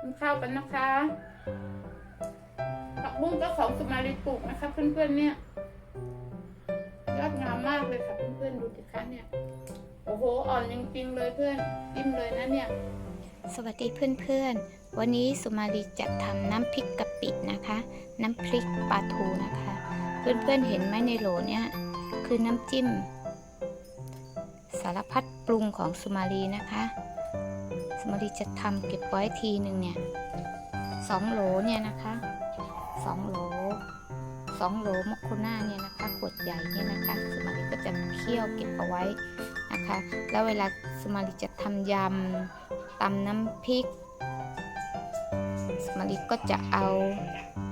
กินข้าวกันนะคะผักบุ้งก็ของสุมารีปลูกนะคะ เพื่อนๆเนี่ยยอดงามมากเลยค่ะเพื่อนๆดูสิคะเนี่ย โอ้โหอ่อนจริงๆเลยเพื่อนจิ้มเลยนะเนี่ย สวัสดีเพื่อนๆ วันนี้สุมาลีจะทำน้ำพริกกะปินะคะ น้ำพริกปลาทูนะคะ เพื่อนๆเห็นไหมในโหลเนี่ยคือน้ำจิ้ม สารพัดปรุงของสุมาลีนะคะ สมาลีจะทำเก็บไว้ทีหนึ่งเนี่ยสองโหลเนี่ยนะคะสองโหลสองโหลมอคคุน่าเนี่ยนะคะขวดใหญ่เนี่ยนะคะสมาลีก็จะเคี่ยวเก็บเอาไว้นะคะ แล้วเวลาสมาลีจะทำยำตำน้ำพริกสมาริก็จะเอา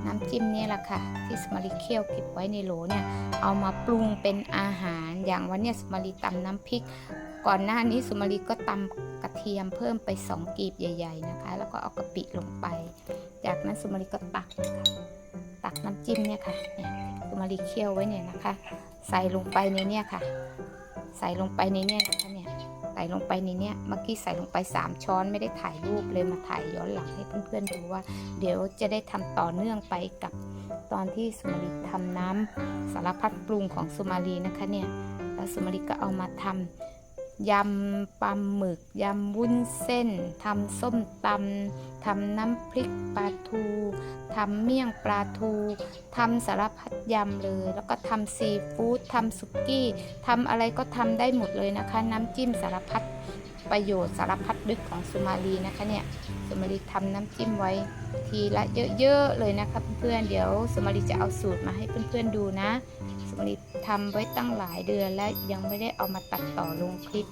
น้ำจิ้มเนี่ยแหละค่ะ ที่สมาริเคี่ยวเก็บไว้ในโหลเนี่ยเอามาปรุงเป็นอาหารอย่างวันเนี้ยสมาริตำน้ำพริก ก่อนหน้านี้สมาริก็ตำกระเทียมเพิ่มไปสองกีบใหญ่ ๆนะคะ แล้วก็เอากะปิลงไป จากนั้นสมาริก็ตักค่ะตักน้ำจิ้มเนี่ยค่ะเนี่ยสมาริเคี่ยวไว้เนี่ยนะคะ ใส่ลงไปในเนี่ยค่ะ ใส่ลงไปในเนี่ยนะคะเนี่ยใส่ลงไปในเนี้ยเมื่อกี้ใส่ลงไป 3 ช้อนไม่ได้ถ่ายรูปเลยมาถ่ายย้อนหลังให้เพื่อนๆดูว่า เดี๋ยวจะได้ทำต่อเนื่องไปกับตอนที่สุมารีทำน้ำสารพัดปรุงของสุมารีนะคะเนี่ยแล้วสุมารีก็เอามาทำ ยำปลาหมึก ยำวุ้นเส้น ทำส้มตำ ทำน้ำพริกปลาทู ทำเมี่ยงปลาทู ทำสารพัดยำเลย แล้วก็ทำซีฟู้ด ทำสุกี้ ทำอะไรก็ทำได้หมดเลยนะคะ น้ำจิ้มสารพัดประโยชน์สารพัดดึกของสุมาลีนะคะเนี่ยสุมาลีทำน้ำจิ้มไว้ทีละเยอะๆเลยนะคะเพื่อนๆเดี๋ยวสุมาลีจะเอาสูตรมาให้เพื่อนๆดูนะสุมาลี ทำไว้ตั้งหลายเดือนและยังไม่ได้เอามาตัดต่อลงคลิป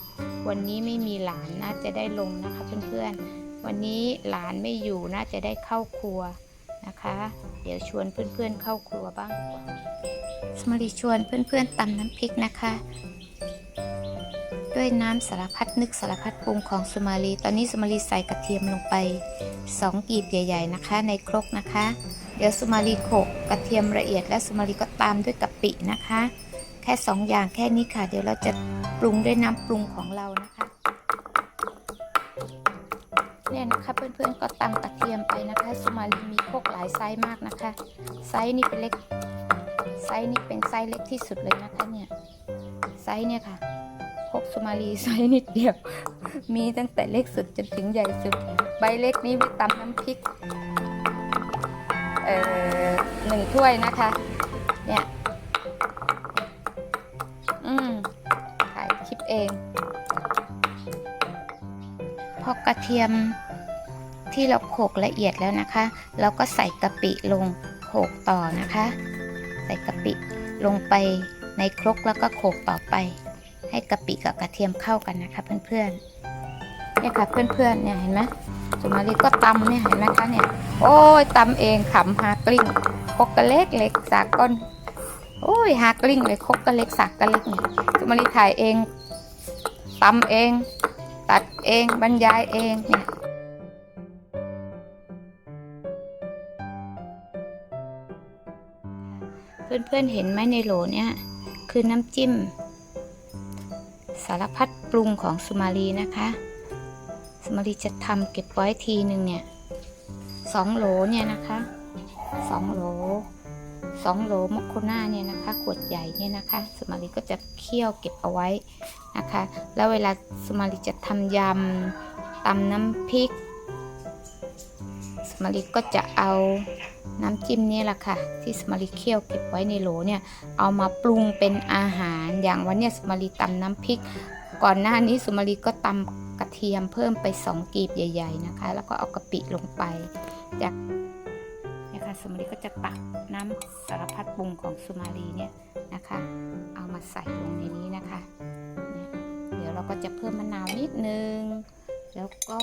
วันนี้ไม่มีหลานน่าจะได้ลงนะคะเพื่อนๆ วันนี้หลานไม่อยู่น่าจะได้เข้าครัวนะคะ เดี๋ยวชวนเพื่อนๆเข้าครัวบ้างสมารีชวนเพื่อนๆตำน้ำพริกนะคะ ด้วยน้ำสารพัดนึกสารพัดปรุงของสมาลีตอนนี้สมาลีใส่กระเทียมลงไป 2 กีบใหญ่ ๆ นะคะ ในครกนะคะ เดี๋ยวสุมาลีโขกกระเทียมละเอียดและสุมาลีก็ตามด้วยกะปินะคะ แค่ 2 อย่างแค่นี้ค่ะ เดี๋ยวเราจะปรุงด้วยน้ำปรุงของเรานะคะเนี่ยนะคะเพื่อนๆก็ตำกระเทียมไปนะคะสุมาลีมีโคกหลายไซส์มากนะคะ ไซส์นี้เป็นเล็กไซส์นี้เป็นไซส์เล็กที่สุดเลยนะคะเนี่ยไซส์เนี่ยค่ะพกสุมาลีไซส์นิดเดียว มีตั้งแต่เล็กสุดจนถึงใหญ่สุด ใบเล็กนี้ไว้ตำน้ำพริก หนึ่งถ้วยนะคะ เนี่ย อืมถ่ายคลิปเอง พอกระเทียมที่เราโขลกละเอียดแล้วนะคะ เราก็ใส่กะปิลงโขลกต่อนะคะ ใส่กะปิลงไปในครกแล้วก็โขลกต่อไป ให้กะปิกับกระเทียมเข้ากันนะคะ เพื่อนๆเนี่ยค่ะเพื่อนๆเนี่ยเห็นไหม สุมาลีก็ตำเนี่ยเห็นไหมคะเนี่ย โอ้ยตำเองขำหากลิ้งคกกระเล็กเล็กสากก้อนโอ้ยหากลิ้งเลยคกกระเล็กสากกระเล็กเนี่ยสุมาลีถ่ายเองตำเอง ตัดเองบรรยายเองเนี่ยเพื่อนๆเห็นไหมในโหลเนี่ยคือน้ำจิ้ม สารพัดปรุงของสุมาลีนะคะ มาลีจะทำเก็บไว้ทีหนึ่งเนี่ยสองโหลเนี่ยนะคะสองโหลสองโหลมอคโคน่าเนี่ยนะคะ ขวดใหญ่เนี่ยนะคะสมาลีก็จะเคี่ยวเก็บเอาไว้นะคะ แล้วเวลาสมาลีจะทำยำตำน้ำพริก สมาริก็จะเอาน้ำจิ้มเนี่ยแหละค่ะ ที่สมาริเคี่ยวเก็บไว้ในโหลเนี่ยเอามาปรุงเป็นอาหารอย่างวันเนี้ยสมาริตำน้ำพริก ก่อนหน้านี้สมาริก็ตำ กระเทียมเพิ่มไป2กีบใหญ่ ๆนะคะ แล้วก็เอากะปิลงไป จากเนี่ยค่ะสมาริก็จะตักน้ำสารพัดปรุงของสุมาลีเนี่ยนะคะ เอามาใส่ลงในนี้นะคะ เดี๋ยวเราก็จะเพิ่มมะนาวนิดนึง แล้วก็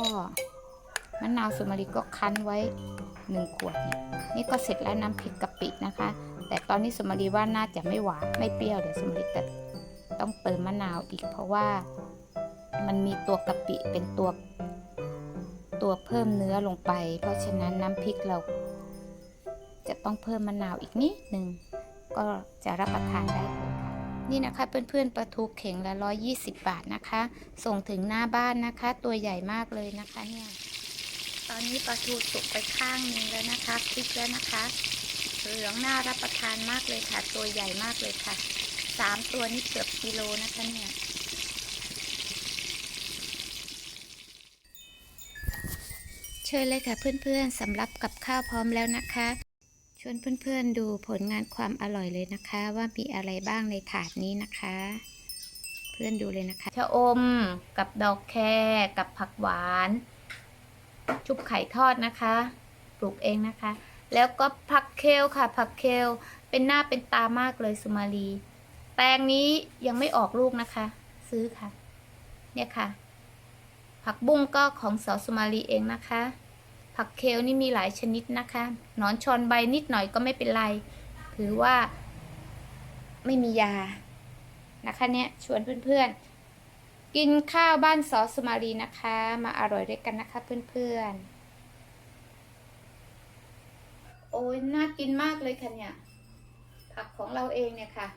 มะนาวสุมารีก็คั้นไว้หนึ่งขวดเนี่ยนี่ก็เสร็จแล้วน้ำพริกกะปินะคะ แต่ตอนนี้สุมารีว่าน่าจะไม่หวานไม่เปรี้ยวเดี๋ยวสุมารีจะต้องเติมมะนาวอีกเพราะว่า มันมีตัวกะปิเป็นตัว ตัวเพิ่มเนื้อลงไป เพราะฉะนั้นน้ำพริกเรา จะต้องเพิ่มมะนาวอีกนิดหนึ่งก็จะรับประทานได้เลยค่ะนี่นะคะเพื่อนๆปลาทูเข่งละ120 บาทนะคะ ส่งถึงหน้าบ้านนะคะ ตัวใหญ่มากเลยนะคะเนี่ยตอนนี้ปลาทูสุกไปข้างนึงแล้วนะคะพลิกแล้วนะคะเหลืองน่ารับประทานมากเลยค่ะ ตัวใหญ่มากเลยค่ะสามตัวนี่เกือบกิโลนะคะเนี่ย ชิญเลยค่ะเพื่อนๆสำหรับกับข้าวพร้อมแล้วนะคะ ชวนเพื่อนๆดูผลงานความอร่อยเลยนะคะ ว่ามีอะไรบ้างในถาดนี้นะคะ เพื่อนดูเลยนะคะชะอมกับดอกแครกับผักหวาน ชุบไข่ทอดนะคะปลูกเองนะคะ แล้วก็ผักเคลค่ะ ผักเคลเป็นหน้าเป็นตามากเลยสุมาลีแตงนี้ยังไม่ออกลูกนะคะ ซื้อค่ะ เนี่ยค่ะ ผักบุ้งก็ของสาวสุมาลีเองนะคะ ผักเคลนี่มีหลายชนิดนะคะหนอนชอนใบนิดหน่อยก็ไม่เป็นไร ถือว่าไม่มียานะคะเนี่ยชวนเพื่อนๆ กินข้าวบ้านสอสุมาลีนะคะ มาอร่อยด้วยกันนะคะเพื่อนๆ โอ้ยน่ากินมากเลยค่ะเนี่ย ผักของเราเองเนี่ยค่ะ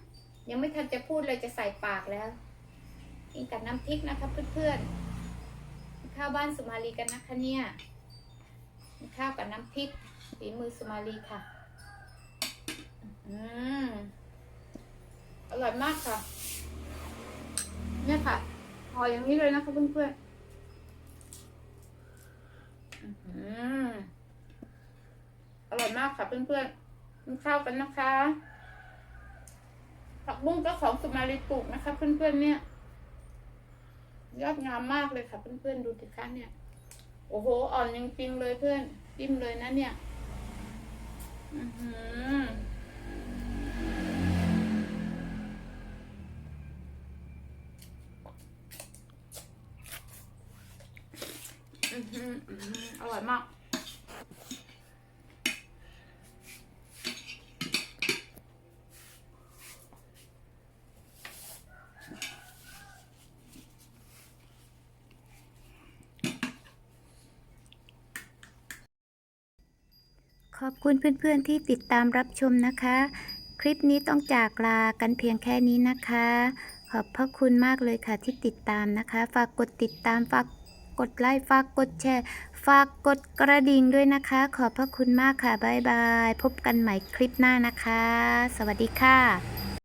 ยังไม่ทันจะพูดเลยจะใส่ปากแล้ว กินกับน้ำพริกนะคะเพื่อนๆข้าวบ้านสุมาลีกันนะคะเนี่ย ข้าวกับน้ำพริกฝีมือสุมาลีค่ะ อืมอร่อยมากค่ะ เนี่ยค่ะห่ออย่างนี้เลยนะคะเพื่อนๆอื้อหืออร่อยมากค่ะเพื่อนๆกินข้าวกันนะคะ ผักบุ้งก็ของสุมาลีปลูกนะคะ เพื่อนๆเนี่ย ยอดงามมากเลยค่ะ เพื่อนๆดูสิคะเนี่ย โอ้โห อ่อนจริงๆเลยเพื่อน จิ้มเลยนะเนี่ย อือหืออือหืออร่อยมาก ขอบคุณเพื่อนๆที่ติดตามรับชมนะคะ คลิปนี้ต้องจากลากันเพียงแค่นี้นะคะ ขอบพระคุณมากเลยค่ะที่ติดตามนะคะ ฝากกดติดตามฝากกดไลค์ฝากกดแชร์ ฝากกดกระดิ่งด้วยนะคะ ขอบพระคุณมากค่ะบ๊ายบาย พบกันใหม่คลิปหน้านะคะ สวัสดีค่ะ